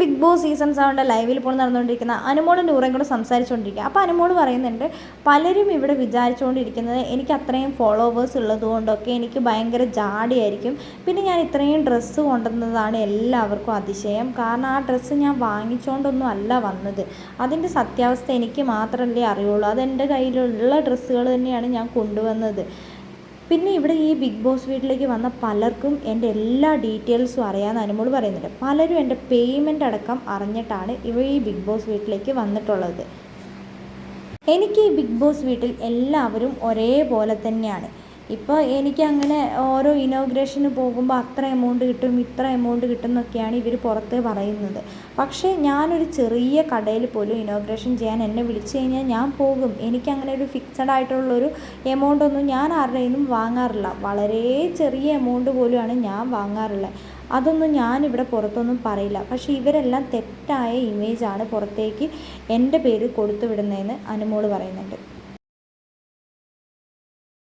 Big boss season സെവന്റെ ലൈവിൽ ഇപ്പോൾ നടന്നുകൊണ്ടിരിക്കുന്ന അനുമോളും നൂറയും കൂടെ സംസാരിച്ചുകൊണ്ടിരിക്കുക അപ്പോൾ അനുമോൾ പറയുന്നുണ്ട് പലരും ഇവിടെ വിചാരിച്ചുകൊണ്ടിരിക്കുന്നത് എനിക്ക് അത്രയും ഫോളോവേഴ്സ് ഉള്ളതുകൊണ്ടൊക്കെ എനിക്ക് ഭയങ്കര ജാടിയായിരിക്കും. പിന്നെ ഞാൻ ഇത്രയും ഡ്രസ്സ് കൊണ്ടുവന്നതാണ് എല്ലാവർക്കും അതിശയം. കാരണം ആ ഡ്രസ്സ് ഞാൻ വാങ്ങിച്ചുകൊണ്ടൊന്നും അല്ല വന്നത്. അതിന്റെ സത്യാവസ്ഥ എനിക്ക് മാത്രമല്ലേ അറിയുള്ളൂ. അതെന്റെ കയ്യിലുള്ള ഡ്രസ്സുകൾ തന്നെയാണ് ഞാൻ കൊണ്ടുവന്നത്. പിന്നെ ഇവിടെ ഈ ബിഗ് ബോസ് വീട്ടിലേക്ക് വന്ന പലർക്കും എന്റെ എല്ലാ ഡീറ്റെയിൽസും അറിയാമെന്ന് അനുമോൾ പറയുന്നുണ്ട് പലരും എന്റെ പേയ്മെന്റ് അടക്കം അറിഞ്ഞിട്ടാണ് ഇവ ഈ ബിഗ് ബോസ് വീട്ടിലേക്ക് വന്നിട്ടുള്ളത്. എനിക്ക് ഈ ബിഗ് ബോസ് വീട്ടിൽ എല്ലാവരും ഒരേപോലെ തന്നെയാണ്. ഇപ്പോൾ എനിക്ക് അങ്ങനെ ഓരോ ഇനോഗ്രേഷന് പോകുമ്പോൾ അത്ര എമൗണ്ട് കിട്ടും ഇത്ര എമൗണ്ട് കിട്ടും എന്നൊക്കെയാണ് ഇവർ പുറത്ത് പറയുന്നത്. പക്ഷേ ഞാനൊരു ചെറിയ കടയിൽ പോലും ഇനോഗ്രേഷൻ ചെയ്യാൻ എന്നെ വിളിച്ചു കഴിഞ്ഞാൽ ഞാൻ പോകും. എനിക്കങ്ങനെ ഒരു ഫിക്സഡ് ആയിട്ടുള്ളൊരു എമൗണ്ട് ഒന്നും ഞാൻ ആരുടെ നിന്നും വാങ്ങാറില്ല. വളരെ ചെറിയ എമൗണ്ട് പോലുമാണ് ഞാൻ വാങ്ങാറുള്ളത്. അതൊന്നും ഞാനിവിടെ പുറത്തൊന്നും പറയില്ല. പക്ഷേ ഇവരെല്ലാം തെറ്റായ ഇമേജാണ് പുറത്തേക്ക് എന്റെ പേര് കൊടുത്തു വിടുന്നതെന്ന് അനുമോൾ പറയുന്നുണ്ട്.